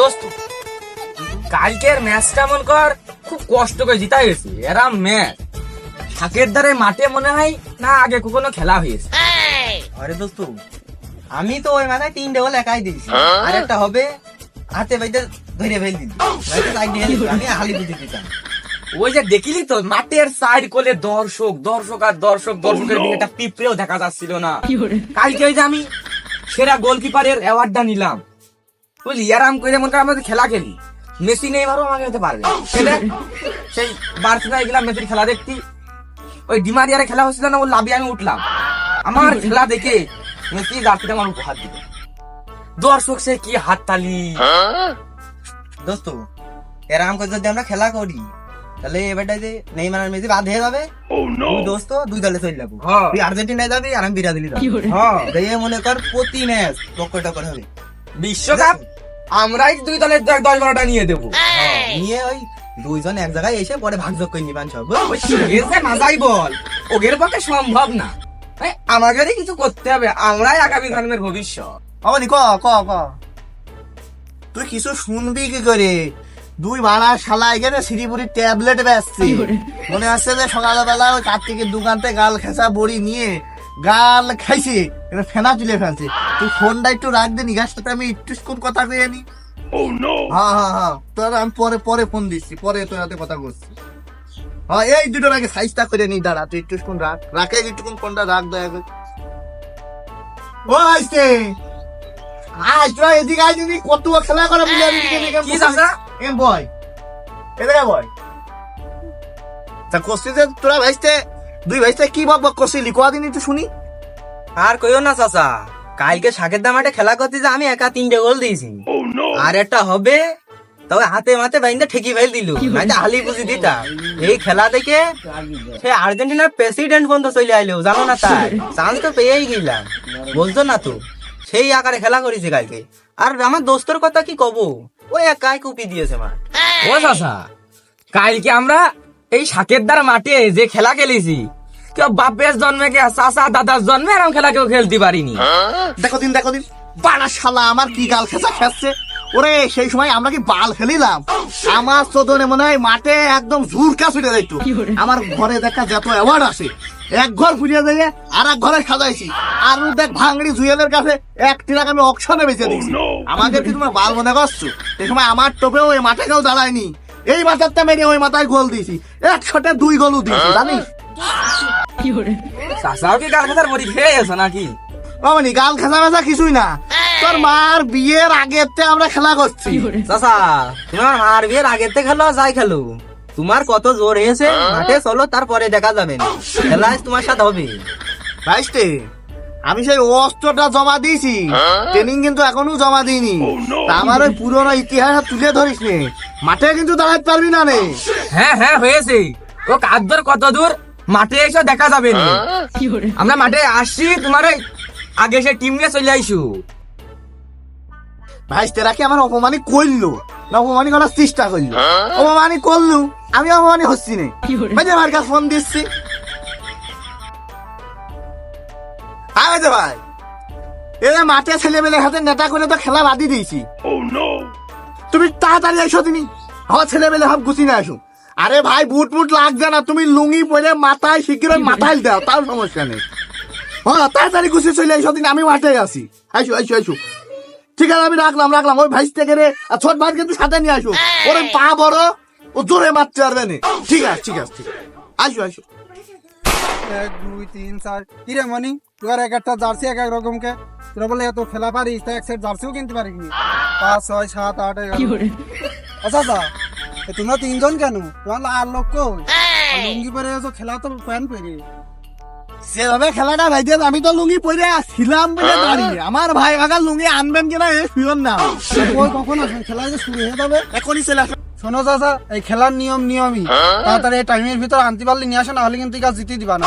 দোস্ত কালকের ম্যাচটা মন কর খুব কষ্ট করে জিতা গেছে এরা ম্যাচ। শাকের দ্বারে মাঠে মনে হয় না আগে কখনো খেলা হয়েছে। আরে দোস্ত আমি তো ওই মাথায় তিনটে বল একাই দিয়েছি। আর একটা হবে হাতে বাইতে ধরে ফেল দিবি। আমি হালি বুঝে দিতাম। ওই যে দেখিলি তো মাঠের সাইড কোলে দর্শক দর্শক আর দর্শক দর্শকের দিকে একটা পিঁপড়েও দেখা যাচ্ছিল না। কালকে ওই যে আমি সেরা গোলকিপারের অ্যাওয়ার্ডটা নিলাম। বুঝলি আরাম করে মনে কর আমাদের খেলা খেলি। মেসি নেই ভালো আমাকে হতে পারবে সেই বার্সেলোনায় গেলাম মেসির খেলা দেখতি। ওই ডিমারিয়ারে খেলা হচ্ছিল না ও লাভি আমি উঠলাম। আমার খেলা দেখে মেসি জার্সিটা আমার উপহার দিল। দর্শক সে কি হাততালি। দোস্ত এরকম করে যদি আমরা খেলা করি তাহলে এবারটা যে নেইমার আর মেসি বাদ হয়ে যাবে। দুই দোস্ত দুই দলে চলে যাব। হ্যাঁ। তুই আর্জেন্টিনায় যাবি আর আমি ব্রাজিলে যাব। হ্যাঁ মনে কর প্রতি ম্যাচ টক্কর টক্কর হবে। বিশ্বকাপ? আমরাই দুই দলের দশ বারোটা নিয়ে দেবো। হ্যাঁ, নিয়ে ওই দুইজন এক জায়গায় এসে পরে ভাগযোগ করে নিবান সব? এসে মাজাই বল ওদের পক্ষে সম্ভব না। আমাদেরই কিছু করতে হবে আমরাই আগামী ধর্মের ভবিষ্যৎ। অমনি ক ক ক। তুই কিছু শুনবি কি করে? দুই ভাড়া শালা এখানে সিঁড়িপুরি ট্যাবলেট বেচছি। মনে হচ্ছে যে সকালবেলা ওই কার্তিকের দোকান থেকে গাল খেঁচা বড়ি নিয়ে গাল খাইছি এবার ফেনা তুলে ফেলছি। তুই ফোনটা একটু রাখ দে নিঘাস সাথে আমি একটু কোন কথা কই আনি হ্যাঁ হ্যাঁ হ্যাঁ। তোর আমি পরে পরে ফোন দিচ্ছি পরে তোর হাতে কথা বলছি। হ্যাঁ এই দুটোর আগে সাইজটা করে নি দাঁড়া তুই একটু কোন রাখ। রাখে একটু ফোনটা রাখ দয়া করে। ও আইসে আজ তোরা এদিকে আজ যদি কত খেলা করে বুঝলি আমি এদিকে কি চাচা? এম বয়। এদিকে বয়। তা যে তোরা ভাইস্তে দুই ভাইস্তে কি বক বক করছিলি কোয়া দিন একটু শুনি। আর কইও না চাচা। কালকে শাকের দামাটে খেলা করতে যে আমি একা তিনটে গোল দিয়েছি। আর একটা হবে তবে হাতে মাতে বাইন্দা ঠেকি ফেল দিল। মানে হালি বুঝি দিতা। এই খেলা দেখে সে আর্জেন্টিনার প্রেসিডেন্ট পর্যন্ত চলে আইলো জানো না তাই? চান্স তো পেয়েই গেলাম। বলতো না তো? সেই আকারে খেলা করেছে কালকে। আর আমার দোস্তর কথা কি কব? ও একাই কুপি দিয়েছে মা ও চাচা কালকে আমরা এই শাকের দ্বার মাঠে যে খেলা খেলেছি কেউ বাপের জন্মে কে চাচা দাদার জন্মে এরকম খেলা কেউ খেলতে পারিনি। দেখো দিন দেখো দিন। বাড়া শালা আমার কি গাল খেসা খেসছে ওরে সেই সময় আমরা কি বাল খেলিলাম? আমার চোদনে মনে হয় মাঠে একদম ঝুরকা ছুটে যাইতো। আমার ঘরে দেখা যত অ্যাওয়ার্ড আছে এক ঘর ফুরিয়ে দিয়ে আর এক ঘরে সাজাইছি। আর দেখ ভাঙড়ি জুয়েলের কাছে এক ট্রাক আমি অকশনে বেঁচে দিয়েছি। আমাদের কি তোমার বাল মনে করছ? এই সময় আমার টোপেও এই মাঠে কেউ দাঁড়ায়নি। এই মাথারটা মেরে ওই মাথায় গোল দিয়েছি। একশোটা দুই গোলও দিয়েছি জানিস? চাচাও কি গাল খাতার বড়ি খেয়ে গেছো নাকি? মামনি গাল খেসা মেসা কিছুই না। তোর মার বিয়ের আগের আমরা খেলা করছি। চাচা তোমার মার বিয়ের আগের থেকে খেলো যাই খেলো। তোমার কত জোর হয়েছে মাঠে চলো তারপরে দেখা যাবে। না খেলা তোমার সাথে হবে। আমি সেই অস্ত্রটা জমা দিয়েছি। ট্রেনিং কিন্তু এখনও জমা দিইনি। তা আমার ওই পুরোনো ইতিহাস তুলে ধরিস নে। মাঠে কিন্তু দাঁড়াতে পারবি না নে। হ্যাঁ হ্যাঁ হয়েছে। ও কাদ্দর কত দূর? মাঠে এসে দেখা যাবে না। আমরা মাঠে আসছি তোমার ওই আগে সে টিম নিয়ে চলে আইসু। ভাইস্তেরা কি আমার অপমানি করল? না অপমানি করার চেষ্টা করল? অপমানি করলু। আমি অপমানি হচ্ছি নে। ভাই আমার কাছে ফোন দিচ্ছি। যে ভাই। এরা মাঠে ছেলেমেয়ের হাতে নেতা করে তো খেলা বাদি দিয়েছি। তুমি তাড়াতাড়ি এসো তুমি। আমার ছেলেমেলে সব গুছি না আসো। আরে ভাই বুট বুট লাগছে না। তুমি লুঙ্গি পরে মাথায় শিখির মাথায় দাও তার সমস্যা নেই। হ্যাঁ তাড়াতাড়ি গুছি চলে এসো দিন আমি মাঠে আছি। আইসো আইসো আইসো ঠিক আছে আমি রাখলাম রাখলাম। ওই ভাইস থেকে রে ছোট ভাই কিন্তু সাথে নিয়ে আসো। ওরে পা বড় ও জোরে মারতে পারবে না ঠিক আছে ঠিক আছে ঠিক আছে। আইসো আইসো এক দুই তিন চার। কিরে মনি তোর এক একটা জার্সি এক এক রকম কে তোরা বলে এত খেলা পারিস তা এক সেট জার্সিও কিনতে পারিস নি পাঁচ ছয় সাত আট আচ্ছা আচ্ছা এ তোমরা তিনজন কেন? তোমার আর লোক কই? লুঙ্গি পরে এসো খেলা তো প্যান্ট পরে। সেভাবে খেলাটা ভাই আমি তো লুঙ্গি পরে আসছিলাম বলে দাঁড়িয়ে। আমার ভাই ভাগার লুঙ্গি আনবেন কিনা এ না। ওই কখন আসবেন খেলা যে শুরু হয়ে যাবে? এখনই চলে শোনো চাচা এই খেলার নিয়ম নিয়মই। তাড়াতাড়ি এই টাইমের ভিতর আনতে পারলে নিয়ে আসো না হলে কিন্তু জিতে দিবা না।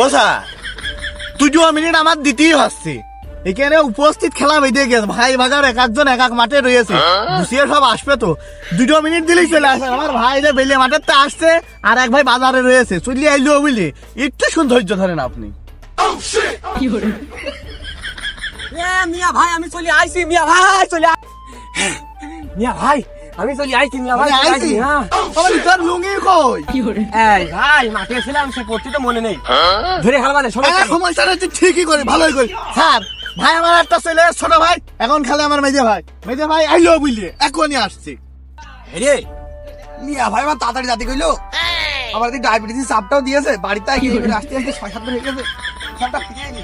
ও স্যার দুটো মিনিট আমার দিতেই হচ্ছে এখানে উপস্থিত খেলা বেঁধে গেছে। ভাই ভাগার এক একজন এক এক মাঠে রয়েছে। গুছিয়ে সব আসবে তো। দুটো মিনিট দিলেই চলে আমার ভাই যে বেলে মাঠের তো আসছে আর এক ভাই বাজারে রয়েছে। চলিয়ে আইলো বুঝলি? একটু শুন ধৈর্য ধরেন আপনি। মিয়া ভাই আমি চলে আইছি মিয়া ভাই চলে মিয়া ভাই আমি চলি আইছি মিয়া ভাই? আইছি, হ্যাঁ। আমার তোর লুঙ্গি কই? এই ভাই মাঠে ছিলাম সে পড়তে তো মনে নেই। ধরে খেলবা দে সময় আরে সমস্যাটা তুই ঠিকই করি ভালোই করি স্যার ভাই আমার একটা ছেলে ছোট ভাই এখন খেলে আমার মেজে ভাই। মেজে ভাই আইলো বুঝলি এখনই আসছি। রে মিয়া ভাই আমার তাড়াতাড়ি জাতি কইলো। আমার দিকে ডায়াবেটিস চাপটাও দিয়েছে বাড়িতে আই গিয়ে আসতে আসতে ছয় সাত হয়ে গেছে। চাপটা ফিরিয়ে নি।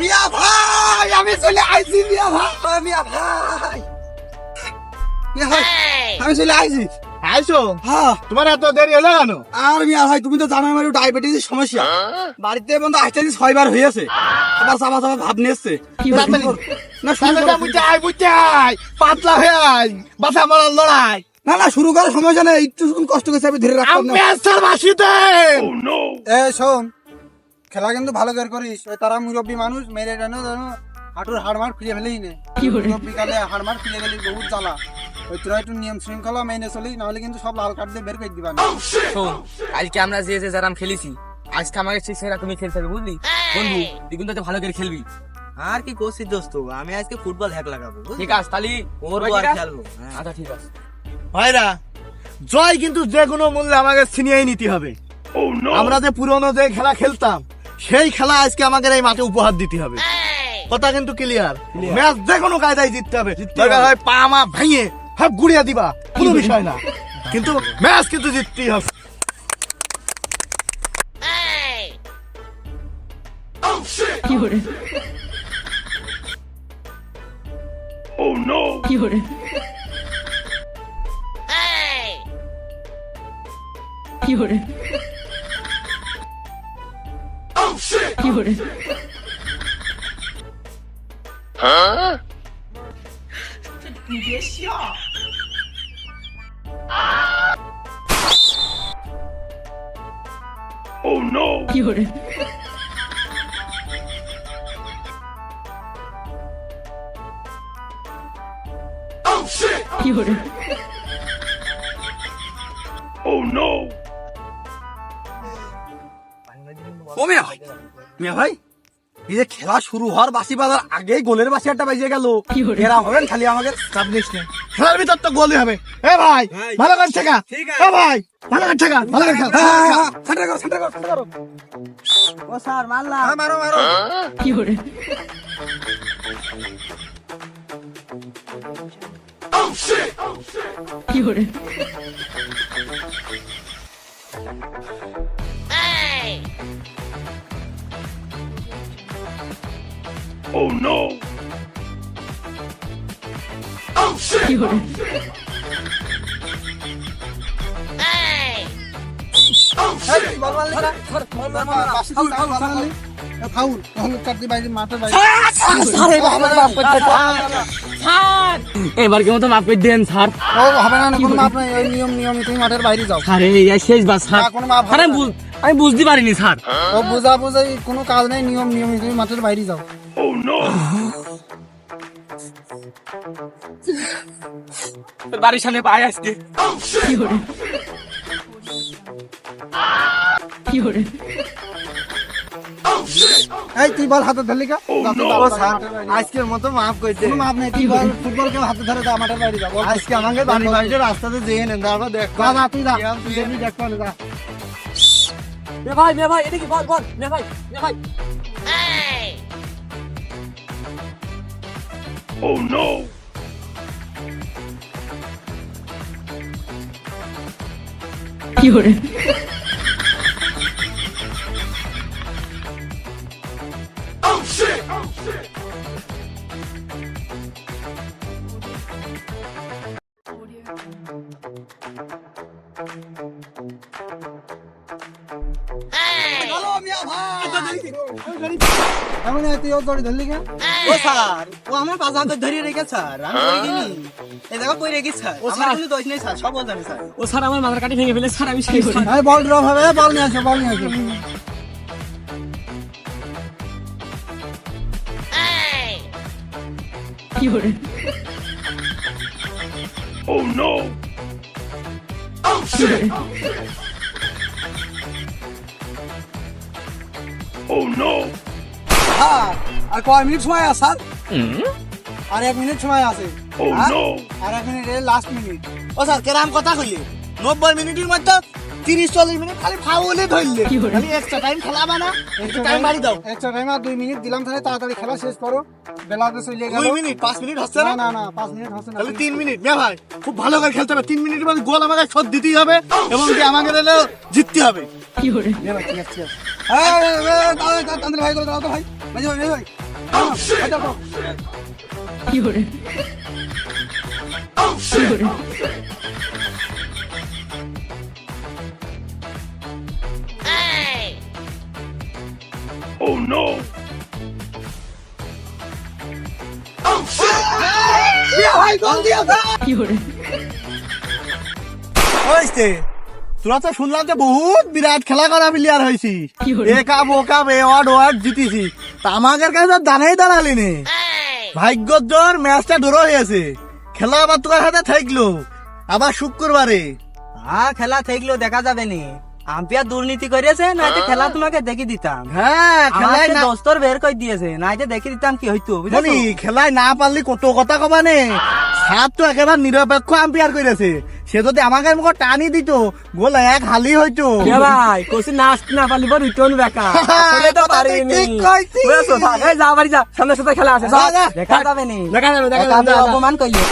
মিয়া ভাই আমি চলে আইছি মিয়া ভাই মিয়া ভাই। আমি চলে আইছি। হ্যাঁ। তোমার এত দেরি হলো কেন? আর মিয়া ভাই তুমি তো জানো আমার ডায়াবেটিসের সমস্যা। বাড়িতে বন্ধু আসতে আসতে ছয়বার হয়েছে আবার চাপা চাপা ভাব নিয়েছে। না পাতলা হয়ে আয়। বাসা মরার লড়াই। না না শুরু করার সমস্যা নেই। একটু শুধু কষ্ট করে আমি ধরে রাখতাম না। আম্পেস্টার বাসিতে। এ শোন। খেলা কিন্তু ভালো করে করিস। ওই তারা মুরব্বী মানুষ মেরে জানো জানো হাঁটুর হাড় মার ফিরে ফেলেই নে। মুরব্বী কালে হাড় মার ফিরে গেলি বহুত জ্বালা। ওই তোরা একটু নিয়ম শৃঙ্খলা মেনে চলি নাহলে কিন্তু সব লাল কার্ড দিয়ে বের করে দিবা না। শোন কালকে আমরা যে যে যারাম খেলেছি আজকে আমাকে তুমি খেলতে হবে বুঝলি? বন্ধু তুই কিন্তু ভালো করে খেলবি। আর কি করছিস দোস্ত? আমি আজকে ফুটবল হ্যাক লাগাবো ঠিক আছে তাহলে আর খেলব। হ্যাঁ। আচ্ছা ঠিক আছে। ভাইরা জয় কিন্তু যে কোনো মূল্যে আমাকে ছিনিয়ে নিতে হবে। আমরা যে পুরনো যে খেলা খেলতাম সেই খেলা আজকে আমাদের এই মাঠে উপহার দিতে হবে। কথা কিন্তু ক্লিয়ার ম্যাচ যে কোনো কায়দায় জিততে হবে। দরকার হয় পা মা ভেঙে হাফ গুড়িয়ে দিবা কোনো বিষয় না। কিন্তু ম্যাচ কিন্তু জিততেই হবে। ও মিয়া ভাই মিয়া ভাই? এই যে খেলা শুরু হওয়ার বাসি বাজার আগেই গোলের বাসি একটা বাজে গেল। এরা হবেন খালি আমাকে চাপ নিস না। খেলার ভিতর তো গোলই হবে। এ ভাই ভালো করে ঠেকা। এ ভাই ভালো করে ঠেকা। ভালো করে খেল সেন্টার করো সেন্টার করো সেন্টার করো। ও স্যার মারলাম। হ্যাঁ, মারো মারো। মারলি না? বাসি তুই ফাউল, ফাউল। এ, ফাউল ফাউল কাট দিয়ে বাইরে মাঠের বাইরে এবার কেমন তো মাপ দেন স্যার ও হবে না কোনো মাপ নাই ওই নিয়ম নিয়ম তুমি মাঠের বাইরে যাও আরে এই শেষ বার স্যার কোনো মাপ স্যার আমি বুঝতে পারিনি স্যার ও বুঝা বুঝাই কোনো কাজ নেই নিয়ম নিয়ম তুমি মাঠের বাইরে যাও বাড়ির সামনে পায়ে আসছে। এই তুই বল হাতে ধরলি কা? স্যার। আজকের মতো মাফ করে দে। মাপ নেই তুই বল। ফুটবল কেউ হাতে ধরে দাও মাঠের বাইরে যাও বল। আজকে আমাকে বাড়ি বাড়িতে রাস্তাতে যেয়ে নেন তারপর দেখ। যা যা তুই যা। তুই দেখবি দেখ। পারলে যা। মে ভাই মে ভাই এদিকে বল বল। মে ভাই মে ভাই। Oh no! You're এমন তুই ও দড়ি ধরলি কা ও স্যার ও আমার পাঁচ হাতে ধরিয়ে রেখে স্যার আমি গেলি এই জায়গা পড়ে গেছি স্যার ও স্যার কিছু দোষ নেই স্যার সব বলতেন স্যার ও স্যার আমার মাথার কাটি ভেঙে ফেলে স্যার আমি সেই এই বল ড্রপ হবে বল নিয়ে আসো বল নিয়ে আসো আর কয় মিনিট সময় আছে স্যার? আর এক মিনিট সময় আছে। আর আর এক মিনিট লাস্ট মিনিট ও স্যার কেরাম কথা কইলে? নব্বই মিনিটের মধ্যে তিরিশ চল্লিশ মিনিট খালি ফাউলে ধরলে। খালি এক্সট্রা টাইম খেলাবা না। একটু টাইম বাড়ি দাও। এক্সট্রা টাইম আর দুই মিনিট দিলাম তাহলে তাড়াতাড়ি খেলা শেষ করো। বেলা তো চলে গেল। দুই মিনিট পাঁচ মিনিট হচ্ছে না? না না না পাঁচ মিনিট হচ্ছে না। তাহলে তিন মিনিট। মিয়া ভাই খুব ভালো করে খেলতে হবে। তিন মিনিটের মধ্যে গোল আমাকে শোধ দিতেই হবে এবং কি আমাকে এলে জিততে হবে। এই, দাও, দাও, ভাই করে দাও তো ভাই। মেজো ভাই ভাই। দাও, দাও, দাও, দাও। হয়েছে তোরা তো শুনলাম যে বহুত বিরাট খেলা করা প্লেয়ার হয়েছি এ কাপ ও কাপ এ ওয়ার্ড ওয়ার্ড জিতেছি। তা আমাদের কাছে তো দানাই দাঁড়ালি নে। ভাগ্যর জোর ম্যাচটা ড্র হয়েছে খেলা আবার তোর হাতে থাকল। আবার শুক্রবারে। হ্যাঁ খেলা থাকল দেখা যাবে নি। আম্পিয়ার দুর্নীতি করেছে নাইতে খেলা তোমাকে দেখি দিতাম। হ্যাঁ খেলায় না দস্তর বের করে দিয়েছে? নাইতে দেখি দিতাম কি হইতো মনি খেলায় না পারলি কত কথা কবা নে? সাত তো একেবারে নিরপেক্ষ আম্পিয়ার করেছে সে যদি আমাকে মুখ টানি দিত গোল এক হালি হইতো। ভাই কোসি নাচ না পারলি বড় রিটার্ন বেকা আসলে তো পারিনি। থাক এই যা বাড়ি যা সামনে সাথে খেলা আছে। দেখা যাবে নি। দেখা যাবে দেখা যাবে অপমান কইলে।